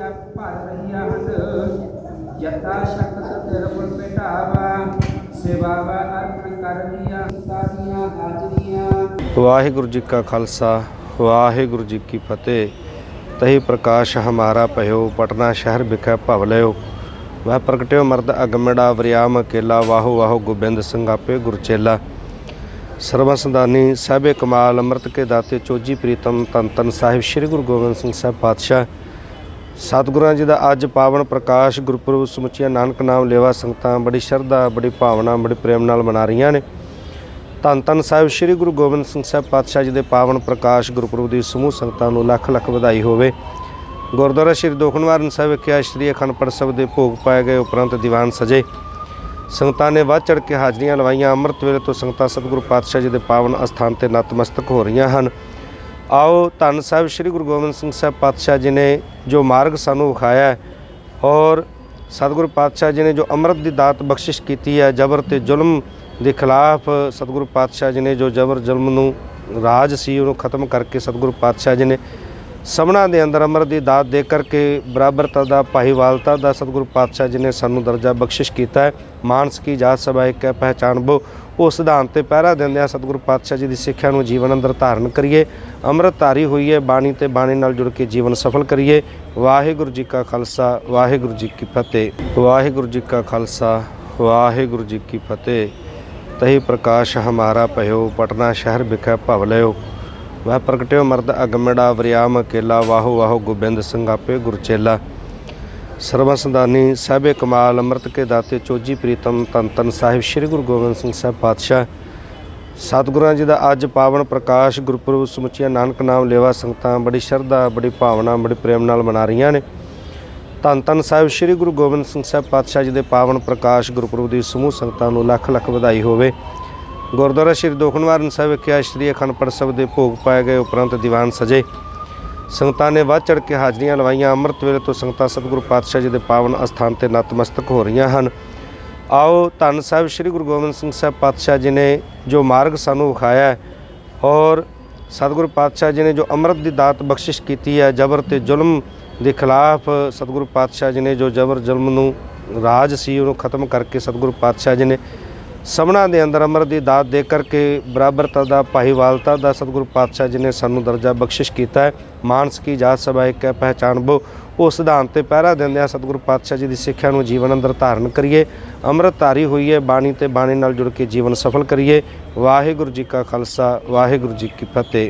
ਰਹੀਆ ਭਰ ਰਹੀਆ ਹਨ। ਯਤਾ ਸ਼ਕਤ ਤੇਰੇ ਕੋਲ ਭੇਟਾਵਾ ਸੇਵਾਵਾ ਅਰਪਣ ਕਰ ਰਹੀਆ ਹਾਜ਼ਰੀਆਂ। ਵਾਹਿਗੁਰੂ ਜੀ ਕਾ ਖਾਲਸਾ, ਵਾਹਿਗੁਰੂ ਜੀ ਕੀ ਫਤਿਹ। ਤਹੀ ਪ੍ਰਕਾਸ਼ ਹਮਾਰਾ ਭਇਓ, ਪਟਨਾ ਸ਼ਹਿਰ ਵਿਖੇ ਭਵ ਲਿਓ ਵਹ ਪ੍ਰਗਟਿਓ ਮਰਦ ਅਗਮੜਾ, ਵਰਿਆਮ ਅਕੇਲਾ ਵਾਹੋ ਵਾਹੋ ਗੋਬਿੰਦ ਸਿੰਘ ਆਪੇ ਗੁਰਚੇਲਾ ਸਰਬਸੰਦਾਨੀ ਸਾਹਿਬੇ ਕਮਾਲ, ਅੰਮ੍ਰਿਤ ਕੇ ਦਾਤੇ ਚੋਜੀ ਪ੍ਰੀਤਮ ਤਨ ਤਨ ਸਾਹਿਬ, ਸ੍ਰੀ ਗੁਰੂ ਗੋਬਿੰਦ ਸਿੰਘ ਸਾਹਿਬ ਪਾਤਸ਼ਾਹ। ਸਤਿਗੁਰਾਂ ਜੀ ਦਾ ਅੱਜ ਪਾਵਨ ਪ੍ਰਕਾਸ਼ ਗੁਰਪੁਰਬ ਸਮੁੱਚੀਆਂ ਨਾਨਕ ਨਾਮ ਲੇਵਾ ਸੰਗਤਾਂ ਬੜੀ ਸ਼ਰਧਾ, ਬੜੀ ਭਾਵਨਾ, ਬੜੀ ਪ੍ਰੇਮ ਨਾਲ ਮਨਾ ਰਹੀਆਂ ਨੇ। ਧੰਨ ਧੰਨ ਸਾਹਿਬ ਸ੍ਰੀ ਗੁਰੂ ਗੋਬਿੰਦ ਸਿੰਘ ਸਾਹਿਬ ਪਾਤਸ਼ਾਹ ਜੀ ਦੇ ਪਾਵਨ ਪ੍ਰਕਾਸ਼ ਗੁਰਪੁਰਬ ਦੀ ਸਮੂਹ ਸੰਗਤਾਂ ਨੂੰ ਲੱਖ ਲੱਖ ਵਧਾਈ ਹੋਵੇ। ਗੁਰਦੁਆਰਾ ਸ੍ਰੀ ਦੋਖਨਵਾਰਨ ਸਾਹਿਬ ਵਿਖੇ ਸ੍ਰੀ ਅਖੰਡ ਪਾਠ ਸਾਹਿਬ ਦੇ ਭੋਗ ਪਾਏ ਗਏ ਉਪਰੰਤ ਦੀਵਾਨ ਸਜੇ। ਸੰਗਤਾਂ ਨੇ ਵੱਧ ਚੜ ਕੇ ਹਾਜ਼ਰੀਆਂ ਲਵਾਈਆਂ। ਅੰਮ੍ਰਿਤ ਵੇਲੇ ਤੋਂ ਸੰਗਤਾਂ ਸਤਿਗੁਰੂ ਪਾਤਸ਼ਾਹ ਜੀ ਦੇ ਪਾਵਨ ਅਸਥਾਨ ਤੇ ਨਤਮਸਤਕ ਹੋ ਰਹੀਆਂ ਹਨ। ਆਓ ਧੰਨ ਸਾਹਿਬ ਸ੍ਰੀ ਗੁਰੂ ਗੋਬਿੰਦ ਸਿੰਘ ਸਾਹਿਬ ਪਾਤਸ਼ਾਹ ਜੀ ਨੇ ਜੋ ਮਾਰਗ ਸਾਨੂੰ ਵਿਖਾਇਆ ਔਰ ਸਤਿਗੁਰੂ ਪਾਤਸ਼ਾਹ ਜੀ ਨੇ ਜੋ ਅੰਮ੍ਰਿਤ ਦੀ ਦਾਤ ਬਖਸ਼ਿਸ਼ ਕੀਤੀ ਹੈ, ਜਬਰ ਤੇ ਜ਼ੁਲਮ ਦੇ ਖਿਲਾਫ ਸਤਿਗੁਰੂ ਪਾਤਸ਼ਾਹ ਜੀ ਨੇ ਜੋ ਜਬਰ ਜ਼ੁਲਮ ਨੂੰ ਰਾਜ ਸੀ, ਉਹਨੂੰ ਖਤਮ ਕਰਕੇ ਸਤਿਗੁਰੂ ਪਾਤਸ਼ਾਹ ਜੀ ਨੇ ਸਭਨਾ ਦੇ ਅੰਦਰ ਅੰਮ੍ਰਿਤ ਦੀ ਦਾਤ ਦੇ ਕਰਕੇ ਬਰਾਬਰਤਾ ਦਾ ਭਾਈਵਾਲਤਾ ਦਾ ਸਤਿਗੁਰੂ ਪਾਤਸ਼ਾਹ ਜੀ ਨੇ ਸਾਨੂੰ ਦਰਜਾ ਬਖਸ਼ਿਸ਼ ਕੀਤਾ ਹੈ। ਮਾਨਸ ਕੀ ਜਾਤ ਸਭਾ ਇੱਕ ਹੈ ਪਹਿਚਾਨਬੋ ਉਹ ਸਿਧਾਂਤ ਤੇ ਪਹਿਰਾ ਦਿੰਦਿਆਂ ਸਤਿਗੁਰੂ ਪਾਤਸ਼ਾਹ ਜੀ ਦੀ ਸਿੱਖਿਆ ਨੂੰ ਜੀਵਨ ਅੰਦਰ ਧਾਰਨ ਕਰੀਏ। ਅੰਮ੍ਰਿਤ ਧਾਰੀ ਹੋਈਏ, ਬਾਣੀ ਤੇ ਬਾਣੀ ਨਾਲ ਜੁੜ ਕੇ ਜੀਵਨ ਸਫਲ ਕਰੀਏ। ਵਾਹਿਗੁਰੂ ਜੀ ਕਾ ਖਾਲਸਾ, ਵਾਹਿਗੁਰੂ ਜੀ ਕੀ ਫਤਿਹ। ਵਾਹਿਗੁਰੂ ਜੀ ਕਾ ਖਾਲਸਾ, ਵਾਹਿਗੁਰੂ ਜੀ ਕੀ ਫਤਿਹ। ਤਹੀ ਪ੍ਰਕਾਸ਼ ਹਮਾਰਾ ਭਇਓ, ਪਟਨਾ ਸ਼ਹਿਰ ਵਿਖੇ ਭਵ ਲਿਓ ਵਹ ਪ੍ਰਗਟਿਓ ਮਰਦ ਅਗਮੜਾ ਵਰਿਆਮ ਅਕੇਲਾ ਵਾਹੋ ਵਾਹੋ ਗੋਬਿੰਦ ਸਿੰਘ ਆਪੇ ਗੁਰਚੇਲਾ ਸਰਬਸੰਦਾਨੀ ਸਾਹਿਬੇ ਕਮਾਲ ਅੰਮ੍ਰਿਤ ਕੇ ਦਾਤੇ ਚੋਜੀ ਪ੍ਰੀਤਮ ਤਨ ਤਨ ਸਾਹਿਬ ਸ੍ਰੀ ਗੁਰੂ ਗੋਬਿੰਦ ਸਿੰਘ ਸਾਹਿਬ ਪਾਤਸ਼ਾਹ ਸਤਿਗੁਰਾਂ ਜੀ ਦਾ ਅੱਜ ਪਾਵਨ ਪ੍ਰਕਾਸ਼ ਗੁਰਪੁਰਬ ਸਮੁੱਚੀਆਂ ਨਾਨਕ ਨਾਮ ਲੇਵਾ ਸੰਗਤਾਂ ਬੜੀ ਸ਼ਰਧਾ ਬੜੀ ਭਾਵਨਾ ਬੜੀ ਪ੍ਰੇਮ ਨਾਲ ਮਨਾ ਰਹੀਆਂ ਨੇ ਧੰਨ ਧੰਨ ਸਾਹਿਬ ਸ੍ਰੀ ਗੁਰੂ ਗੋਬਿੰਦ ਸਿੰਘ ਸਾਹਿਬ ਪਾਤਸ਼ਾਹ ਜੀ ਦੇ ਪਾਵਨ ਪ੍ਰਕਾਸ਼ ਗੁਰਪੁਰਬ ਦੀ ਸਮੂਹ ਸੰਗਤਾਂ ਨੂੰ ਲੱਖ ਲੱਖ ਵਧਾਈ ਹੋਵੇ ਗੁਰਦੁਆਰਾ ਸ੍ਰੀ ਦੋਖਨਵਾਰਨ ਸਾਹਿਬ ਵਿਖੇ ਸ੍ਰੀ ਅਖੰਡ ਪਾਠ ਸਾਹਿਬ ਦੇ ਭੋਗ ਪਾਏ ਗਏ ਉਪਰੰਤ ਦੀਵਾਨ ਸਜੇ। ਸੰਗਤਾਂ ਨੇ ਵੱਧ ਚੜ ਕੇ ਹਾਜ਼ਰੀਆਂ ਲਵਾਈਆਂ। ਅੰਮ੍ਰਿਤ ਵੇਲੇ ਤੋਂ ਸੰਗਤਾਂ ਸਤਿਗੁਰੂ ਪਾਤਸ਼ਾਹ ਜੀ ਦੇ ਪਾਵਨ ਅਸਥਾਨ ਤੇ ਨਤਮਸਤਕ ਹੋ ਰਹੀਆਂ ਹਨ। ਆਓ ਧੰਨ ਸਾਹਿਬ ਸ੍ਰੀ ਗੁਰੂ ਗੋਬਿੰਦ ਸਿੰਘ ਸਾਹਿਬ ਪਾਤਸ਼ਾਹ ਜੀ ਨੇ ਜੋ ਮਾਰਗ ਸਾਨੂੰ ਵਿਖਾਇਆ ਔਰ ਸਤਿਗੁਰੂ ਪਾਤਸ਼ਾਹ ਜੀ ਨੇ ਜੋ ਅੰਮ੍ਰਿਤ ਦੀ ਦਾਤ ਬਖਸ਼ਿਸ਼ ਕੀਤੀ ਹੈ, ਜਬਰ ਤੇ ਜ਼ੁਲਮ ਦੇ ਖਿਲਾਫ ਸਤਿਗੁਰੂ ਪਾਤਸ਼ਾਹ ਜੀ ਨੇ ਜੋ ਜਬਰ ਜ਼ੁਲਮ ਨੂੰ ਰਾਜ ਸੀ, ਉਹਨੂੰ ਖਤਮ ਕਰਕੇ ਸਤਿਗੁਰੂ ਪਾਤਸ਼ਾਹ ਜੀ ਨੇ ਸਭਨਾ ਦੇ ਅੰਦਰ ਅੰਮ੍ਰਿਤ ਦੀ ਦਾਤ ਦੇ ਕਰਕੇ ਬਰਾਬਰਤਾ ਦਾ ਭਾਈਵਾਲਤਾ ਦਾ ਸਤਿਗੁਰੂ ਪਾਤਸ਼ਾਹ ਜੀ ਨੇ ਸਾਨੂੰ ਦਰਜਾ ਬਖਸ਼ਿਸ਼ ਕੀਤਾ ਹੈ। ਮਾਨਸ ਕੀ ਜਾਤ ਸਭਾ ਇੱਕ ਹੈ ਪਹਿਚਾਨਬੋ ਉਹ ਸਿਧਾਂਤ ਤੇ ਪਹਿਰਾ ਦਿੰਦਿਆਂ ਸਤਿਗੁਰੂ ਪਾਤਸ਼ਾਹ ਜੀ ਦੀ ਸਿੱਖਿਆ ਨੂੰ ਜੀਵਨ ਅੰਦਰ ਧਾਰਨ ਕਰੀਏ। ਅੰਮ੍ਰਿਤ ਧਾਰੀ ਹੋਈਏ, ਬਾਣੀ ਤੇ ਬਾਣੀ ਨਾਲ ਜੁੜ ਕੇ ਜੀਵਨ ਸਫਲ ਕਰੀਏ। ਵਾਹਿਗੁਰੂ ਜੀ ਕਾ ਖਾਲਸਾ, ਵਾਹਿਗੁਰੂ ਜੀ ਕੀ ਫਤਿਹ।